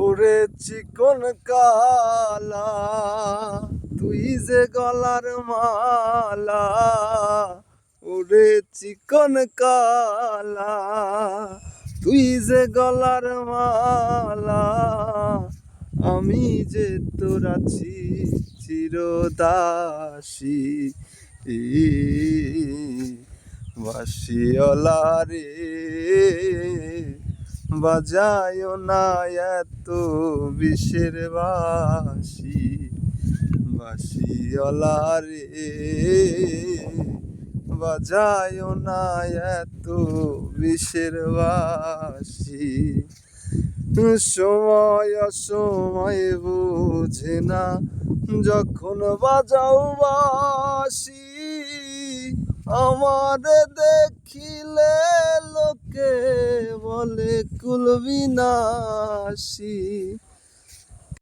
ওরে চিকন কালা, তুই যে গলার মালা, ওরে চিকন কালা, তুই যে গলার মালা, আমি যে তোর আছি চিরদাসী। বাসিওলা রে। বাজায় না এত বিষের বাসি বাসিওলা রে। বাজায় না এত বিষের বাসি সময় সময় বুঝে না যখন বাজাও বাসি আমার দেখিলে লোকে বলে কুলবিনাশী।